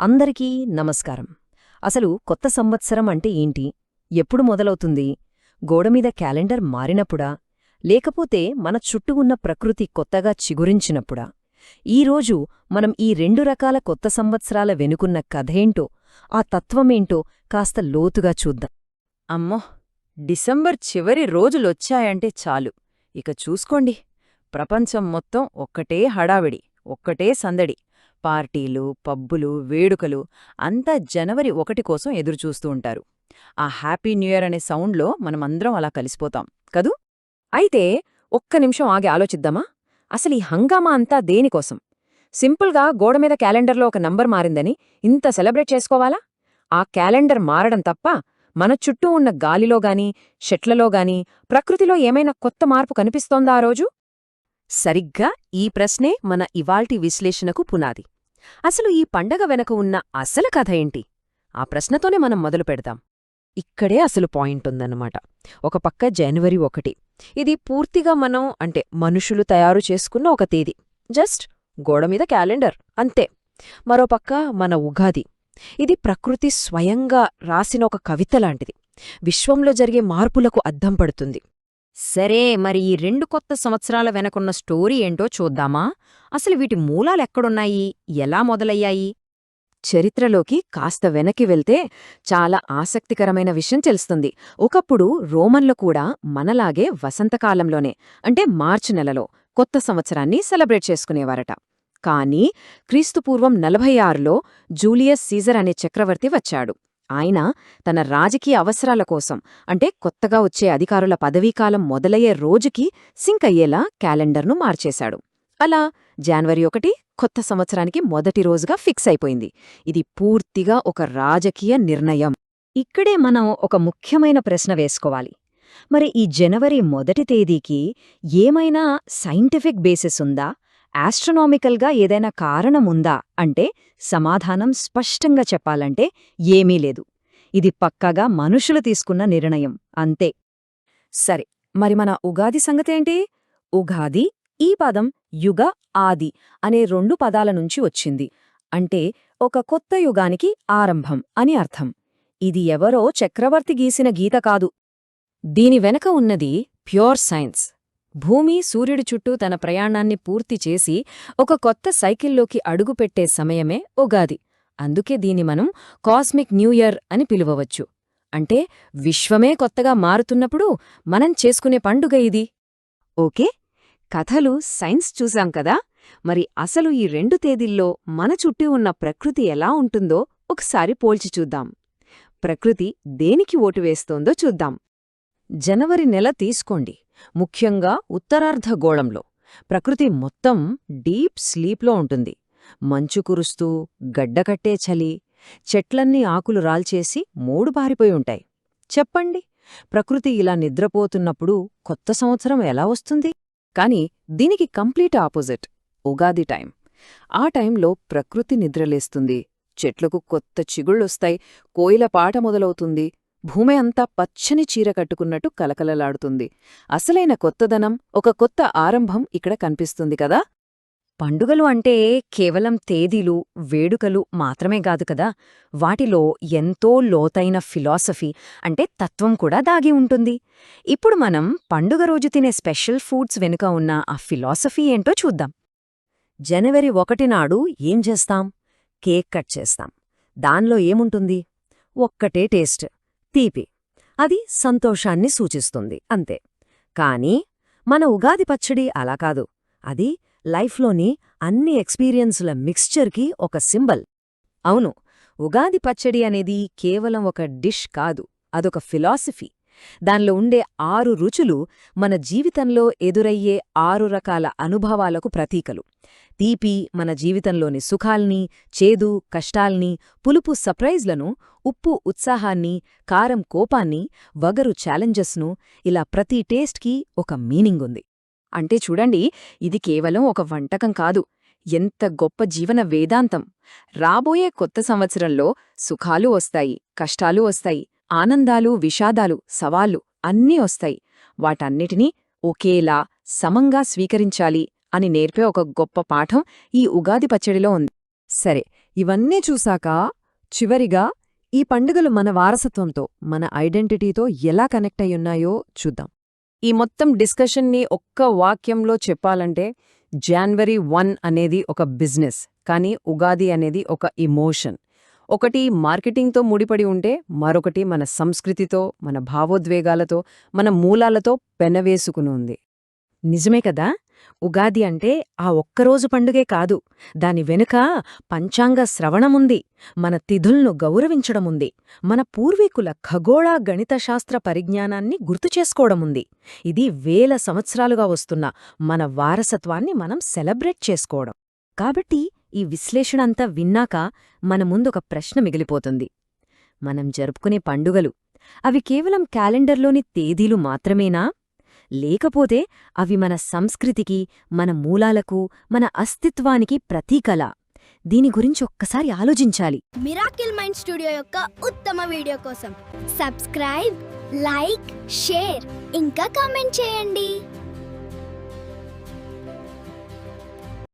అందరికీ నమస్కారం. అసలు కొత్త సంవత్సరం అంటే ఏంటి? ఎప్పుడు మొదలవుతుంది? గోడమీద క్యాలెండర్ మారినప్పుడా? లేకపోతే మన చుట్టూ ఉన్న ప్రకృతి కొత్తగా చిగురించినప్పుడా? ఈరోజు మనం ఈ రెండు రకాల కొత్త సంవత్సరాల వెనుకున్న కథేంటో ఆ తత్వమేంటో కాస్త లోతుగా చూద్దాం. అమ్మో! డిసెంబర్ చివరి రోజులొచ్చాయంటే చాలు. ఇక చూసుకోండి. ప్రపంచం మొత్తం ఒక్కటే హడావిడి ఒక్కటే సందడి. పార్టీలు పబ్బులు వేడుకలు అంతా జనవరి ఒకటి కోసం ఎదురుచూస్తూ ఉంటారు. ఆ హ్యాపీ న్యూ ఇయర్ అనే సౌండ్లో మనమందరం అలా కలిసిపోతాం కదూ? అయితే ఒక్క నిమిషం ఆగి ఆలోచిద్దామా? అసలు ఈ హంగామా అంతా దేనికోసం? సింపుల్గా గోడమీద క్యాలెండర్లో ఒక నంబర్ మారిందని ఇంత సెలబ్రేట్ చేసుకోవాలా? ఆ క్యాలెండర్ మారడం తప్ప మన చుట్టూ ఉన్న గాలిలో గాని గాని ప్రకృతిలో ఏమైనా కొత్త మార్పు కనిపిస్తోందా ఆ రోజు? సరిగ్గా ఈ ప్రశ్నే మన ఇవాల్టి విశ్లేషణకు పునాది. అసలు ఈ పండగ వెనక ఉన్న అసలు కథ ఏంటి? ఆ ప్రశ్నతోనే మనం మొదలు పెడదాం. ఇక్కడే అసలు పాయింట్ ఉందన్నమాట. ఒక పక్క జనవరి ఒకటి. ఇది పూర్తిగా మనం అంటే మనుషులు తయారు చేసుకున్న ఒక తేదీ. జస్ట్ గోడమీద క్యాలెండర్ అంతే. మరోపక్క మన ఉగాది. ఇది ప్రకృతి స్వయంగా రాసిన ఒక కవిత లాంటిది. విశ్వంలో జరిగే మార్పులకు అద్దం పడుతుంది. సరే మరి ఈ రెండు కొత్త సంవత్సరాల వెనకున్న స్టోరీ ఏంటో చూద్దామా? అసలు వీటి మూలాలెక్కడున్నాయి? ఎలా మొదలయ్యాయి? చరిత్రలోకి కాస్త వెనక్కి వెళ్తే చాలా ఆసక్తికరమైన విషయం తెలుస్తుంది. ఒకప్పుడు రోమన్లు కూడా మనలాగే వసంతకాలంలోనే అంటే మార్చి నెలలో కొత్త సంవత్సరాన్ని సెలబ్రేట్ చేసుకునేవారట. కానీ క్రీస్తుపూర్వం నలభై ఆరులో జూలియస్ సీజర్ అనే చక్రవర్తి వచ్చాడు. ఆయన తన రాజకీయ అవసరాల కోసం అంటే కొత్తగా వచ్చే అధికారుల పదవీకాలం మొదలయ్యే రోజుకి సింక్ అయ్యేలా క్యాలెండర్ను మార్చేశాడు. అలా జాన్వరి ఒకటి కొత్త సంవత్సరానికి మొదటి రోజుగా ఫిక్స్ అయిపోయింది. ఇది పూర్తిగా ఒక రాజకీయ నిర్ణయం. ఇక్కడే మనం ఒక ముఖ్యమైన ప్రశ్న వేసుకోవాలి. మరి ఈ జనవరి మొదటి తేదీకి ఏమైనా సైంటిఫిక్ బేసిస్ ఉందా? ఆస్ట్రనామికల్గా ఏదైనా కారణముందా? అంటే సమాధానం స్పష్టంగా చెప్పాలంటే ఏమీ లేదు. ఇది పక్కాగా మనుషులు తీసుకున్న నిర్ణయం. అంతే. సరే మరి మన ఉగాది సంగతేంటి ఉగాది ఈ పదం యుగ ఆది అనే రెండు పదాల నుంచి వచ్చింది. అంటే ఒక కొత్త యుగానికి ఆరంభం అని అర్థం. ఇది ఎవరో చక్రవర్తి గీసిన గీత కాదు. దీని వెనక ఉన్నది ప్యూర్ సైన్స్. భూమి సూర్యుడి చుట్టూ తన ప్రయాణాన్ని పూర్తి చేసి ఒక కొత్త సైకిల్లోకి అడుగుపెట్టే సమయమే ఉగాది. అందుకే దీని మనం కాస్మిక్ న్యూ ఇయర్ అని పిలువవచ్చు. అంటే విశ్వమే కొత్తగా మారుతున్నప్పుడు మనం చేసుకునే పండుగ ఇది. ఓకే? కథలు సైన్స్ చూశాం కదా? మరి అసలు ఈ రెండు తేదీల్లో మన చుట్టూ ఉన్న ప్రకృతి ఎలా ఉంటుందో ఒకసారి పోల్చి చూద్దాం. ప్రకృతి దేనికి ఓటు వేస్తోందో చూద్దాం. జనవరి నెల తీసుకోండి. ముఖ్యంగా ఉత్తరార్ధగోళంలో ప్రకృతి మొత్తం డీప్ స్లీప్లో ఉంటుంది. మంచు కురుస్తూ గడ్డకట్టే చలి చెట్లన్నీ ఆకులు రాల్చేసి మూడు పారిపోయి ఉంటాయి. చెప్పండి ప్రకృతి ఇలా నిద్రపోతున్నప్పుడు కొత్త సంవత్సరం ఎలా వస్తుంది? కాని దీనికి కంప్లీట్ ఆపోజిట్ ఉగాది టైం. ఆ టైంలో ప్రకృతి నిద్రలేస్తుంది. చెట్లకు కొత్త చిగుళ్ళొస్తాయి కోయిల పాట మొదలవుతుంది. భూమి అంతా పచ్చని చీర కట్టుకున్నట్టు కలకలలాడుతుంది. అసలైన కొత్తదనం ఒక కొత్త ఆరంభం ఇక్కడ కనిపిస్తుంది కదా? పండుగలు అంటే కేవలం తేదీలు వేడుకలు మాత్రమే కాదు కదా? వాటిలో ఎంతో లోతైన ఫిలాసఫీ అంటే తత్వం కూడా దాగి ఉంటుంది. ఇప్పుడు మనం పండుగ రోజు తినే స్పెషల్ ఫుడ్స్ వెనుక ఉన్న ఆ ఫిలాసఫీ ఏంటో చూద్దాం. జనవరి ఒకటి నాడు ఏం చేస్తాం? కేక్ కట్ చేస్తాం. దానిలో ఏముంటుంది? ఒక్కటే టేస్ట్. తీపి. అది సంతోషాన్ని సూచిస్తుంది అంతే. కానీ మన ఉగాది పచ్చడి అలా కాదు. అది లైఫ్లోని అన్ని ఎక్స్పీరియన్సుల మిక్స్చర్కి ఒక సింబల్. అవును ఉగాది పచ్చడి అనేది కేవలం ఒక డిష్ కాదు అదొక ఫిలాసఫీ. దానిలో ఉండే ఆరు రుచులు మన జీవితంలో ఎదురయ్యే ఆరు రకాల అనుభవాలకు ప్రతీకలు. తీపి మన జీవితంలోని సుఖాల్ని చేదు కష్టాల్ని పులుపు సర్ప్రైజ్లను ఉప్పు ఉత్సాహాన్ని కారం కోపాన్ని వగరు ఛాలెంజెస్ను ఇలా ప్రతి టేస్ట్కి ఒక మీనింగుంది. అంటే చూడండి ఇది కేవలం ఒక వంటకం కాదు. ఎంత గొప్ప జీవన వేదాంతం! రాబోయే కొత్త సంవత్సరంలో సుఖాలు వస్తాయి కష్టాలు వస్తాయి. ఆనందాలు విషాదాలు సవాళ్ళు అన్నీ వస్తాయి. వాటన్నిటినీ ఒకేలా సమంగా స్వీకరించాలి అని నేర్పే ఒక గొప్ప పాఠం ఈ ఉగాది పచ్చడిలో ఉంది. సరే ఇవన్నీ చూశాక చివరిగా ఈ పండుగలు మన వారసత్వంతో మన ఐడెంటిటీతో ఎలా కనెక్ట్ అయ్యున్నాయో చూద్దాం. ఈ మొత్తం డిస్కషన్ని ఒక్క వాక్యంలో చెప్పాలంటే జాన్వరి వన్ అనేది ఒక బిజినెస్ కానీ ఉగాది అనేది ఒక ఇమోషన్. ఒకటి మార్కెటింగ్తో ముడిపడి ఉంటే మరొకటి మన సంస్కృతితో మన భావోద్వేగాలతో మన మూలాలతో పెనవేసుకుని ఉంది నిజమే కదా? ఉగాది అంటే ఆ ఒక్కరోజు పండుగే కాదు. దాని వెనుక పంచాంగ శ్రవణముంది. మన తిథుల్ను గౌరవించడముంది. మన పూర్వీకుల ఖగోళ గణితశాస్త్ర పరిజ్ఞానాన్ని గుర్తుచేసుకోవడముంది ఇది వేల సంవత్సరాలుగా వస్తున్న మన వారసత్వాన్ని మనం సెలబ్రేట్ చేసుకోవడం. కాబట్టి ఈ విశ్లేషణ అంతా విన్నాక మన ముందొక ప్రశ్న మిగిలిపోతుంది. మనం జరుపుకునే పండుగలు అవి కేవలం క్యాలెండర్లోని తేదీలు మాత్రమేనా? లేకపోతే అవి మన సంస్కృతికి మన మూలాలకు మన అస్తిత్వానికి ప్రతీకలా? దీని గురించి ఒక్కసారి ఆలోచించాలి. మిరాకిల్ మైండ్ స్టూడియో యొక్క ఉత్తమ వీడియో కోసం సబ్స్క్రైబ్ లైక్ షేర్ ఇంకా కామెంట్ చేయండి.